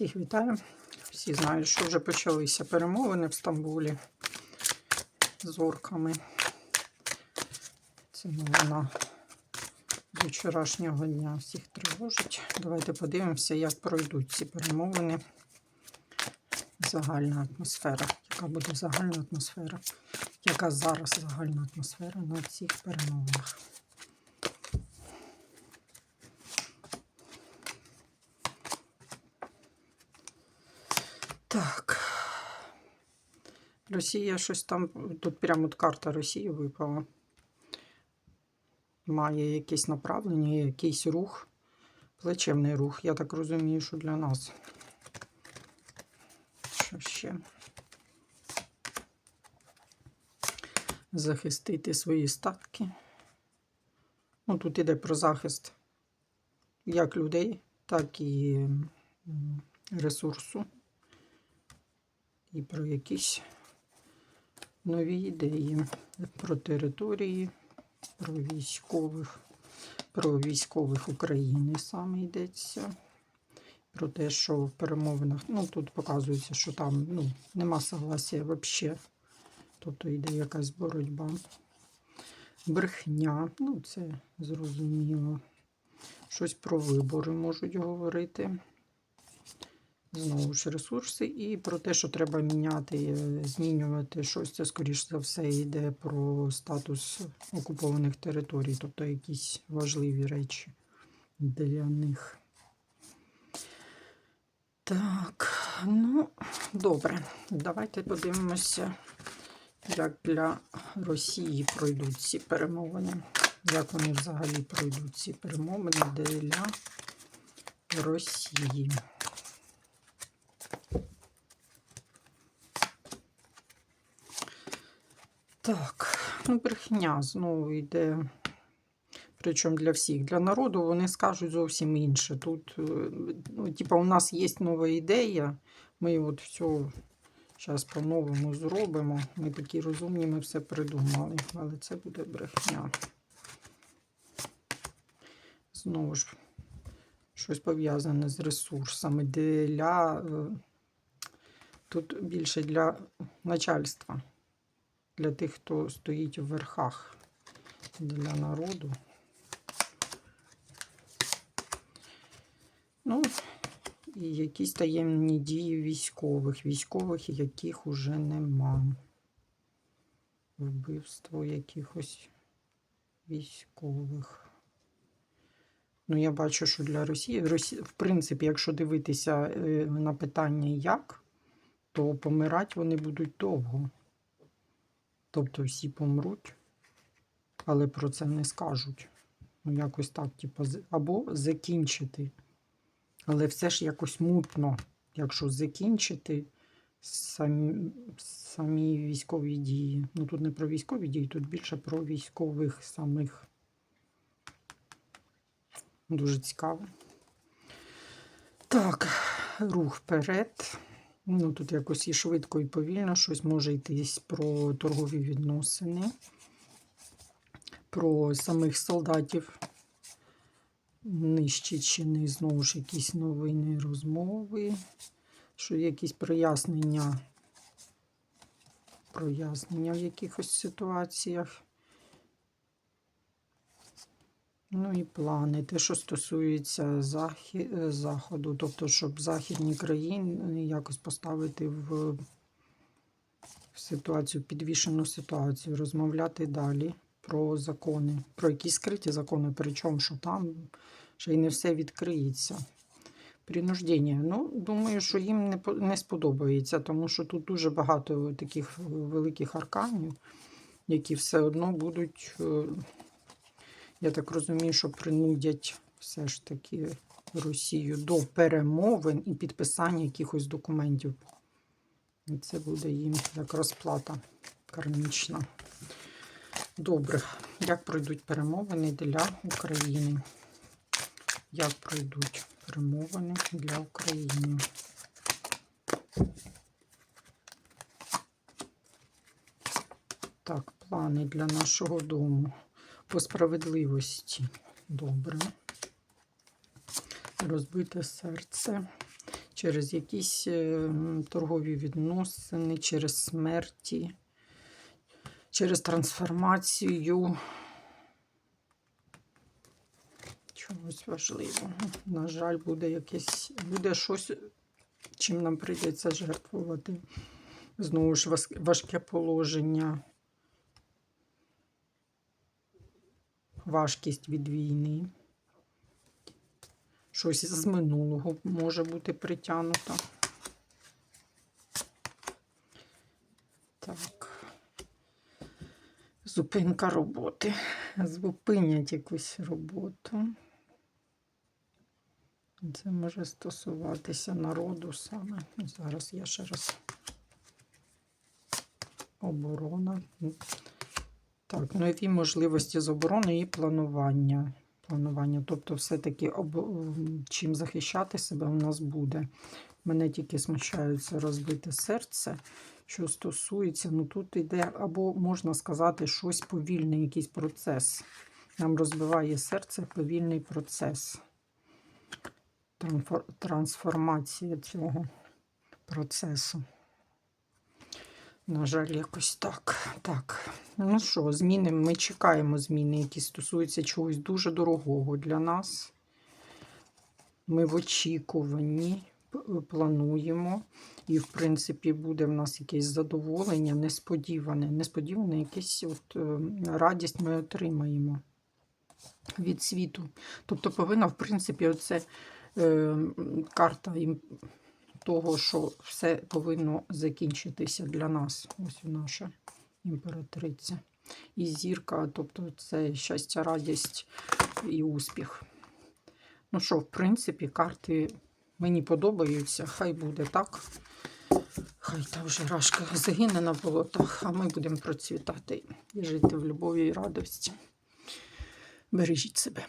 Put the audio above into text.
Всіх вітаю. Всі знають, що вже почалися перемовини в Стамбулі з орками. Це новина з вчорашнього дня всіх тривожить. Давайте подивимося, як пройдуть ці перемовини. Загальна атмосфера. Яка буде загальна атмосфера? Яка зараз загальна атмосфера на цих перемовинах? Так. Росія щось там. Тут прямо от карта Росії випала. Має якесь направлення, якийсь рух. Плечевний рух. Я так розумію, що для нас. Що ще? Захистити свої статки. Ну, тут іде про захист як людей, так і ресурсу і про якісь нові ідеї про території, про військових, про військових України саме йдеться. Про те, що в перемовинах, ну тут показується, що там ну, нема согласія взагалі. Тобто йде якась боротьба. Брехня, ну це зрозуміло. Щось про вибори можуть говорити знову ж ресурси, і про те, що треба міняти, е, змінювати щось. Це, скоріш за все, йде про статус окупованих територій, тобто якісь важливі речі для них. Так, ну, добре, давайте подивимося, як для Росії пройдуть ці перемовини. Як вони взагалі пройдуть ці перемовини для Росії. Так, ну брехня знову йде. Причому для всіх. Для народу вони скажуть зовсім інше. Тут, е, ну, типа, у нас є нова ідея, ми от все зараз по-новому зробимо. Ми такі розумні, ми все придумали. Але це буде брехня. Знову ж, щось пов'язане з ресурсами. Для, е, тут більше для начальства для тих, хто стоїть у верхах для народу. Ну, і якісь таємні дії військових, військових, яких уже нема. Вбивство якихось військових. Ну, я бачу, що для Росії, Росі... в принципі, якщо дивитися е, на питання як, то помирати вони будуть довго. Тобто всі помруть, але про це не скажуть. Ну, якось так, типу, або закінчити. Але все ж якось мутно, якщо закінчити самі, самі військові дії. Ну тут не про військові дії, тут більше про військових самих. Дуже цікаво. Так, рух вперед. Ну, тут якось і швидко, і повільно щось може йтись про торгові відносини, про самих солдатів. Нищичини, знову ж якісь новини, розмови, що якісь прояснення, прояснення в якихось ситуаціях. Ну і плани, те, що стосується захі... е, заходу, тобто, щоб західні країни якось поставити в, ситуацію, підвішену ситуацію, розмовляти далі про закони, про якісь скриті закони, причому що там ще й не все відкриється. Принуждення. Ну, думаю, що їм не, не сподобається, тому що тут дуже багато таких великих арканів, які все одно будуть. Я так розумію, що принудять все ж таки Росію до перемовин і підписання якихось документів. І це буде їм як розплата кармічна. Добре, як пройдуть перемовини для України? Як пройдуть перемовини для України? Так, плани для нашого дому по справедливості. Добре. Розбите серце. через якісь е, торгові відносини, через смерті, через трансформацію чогось важливого. На жаль, буде якесь, буде щось, чим нам прийдеться жертвувати. Знову ж важке положення, важкість від війни. Щось з минулого може бути притягнуто. Так. Зупинка роботи. Зупинять якусь роботу. Це може стосуватися народу саме. Зараз я ще раз. Оборона. Так, нові можливості з оборони і планування. Планування. Тобто, все-таки об... чим захищати себе у нас буде. Мене тільки смущаються розбите серце, що стосується, ну тут йде, або можна сказати, щось повільний якийсь процес. Нам розбиває серце повільний процес. Трансформація цього процесу. На жаль, якось так. Так. Ну що, зміни, ми чекаємо зміни, які стосуються чогось дуже дорогого для нас. Ми в очікуванні плануємо. І, в принципі, буде в нас якесь задоволення, несподіване. Несподіване якесь от, е, радість ми отримаємо від світу. Тобто повинна, в принципі, оце е, карта того, що все повинно закінчитися для нас. Ось наша імператриця. І зірка, тобто це щастя, радість і успіх. Ну що, в принципі, карти мені подобаються. Хай буде так. Хай та вже рашка загине на болотах, а ми будемо процвітати і жити в любові і радості. Бережіть себе.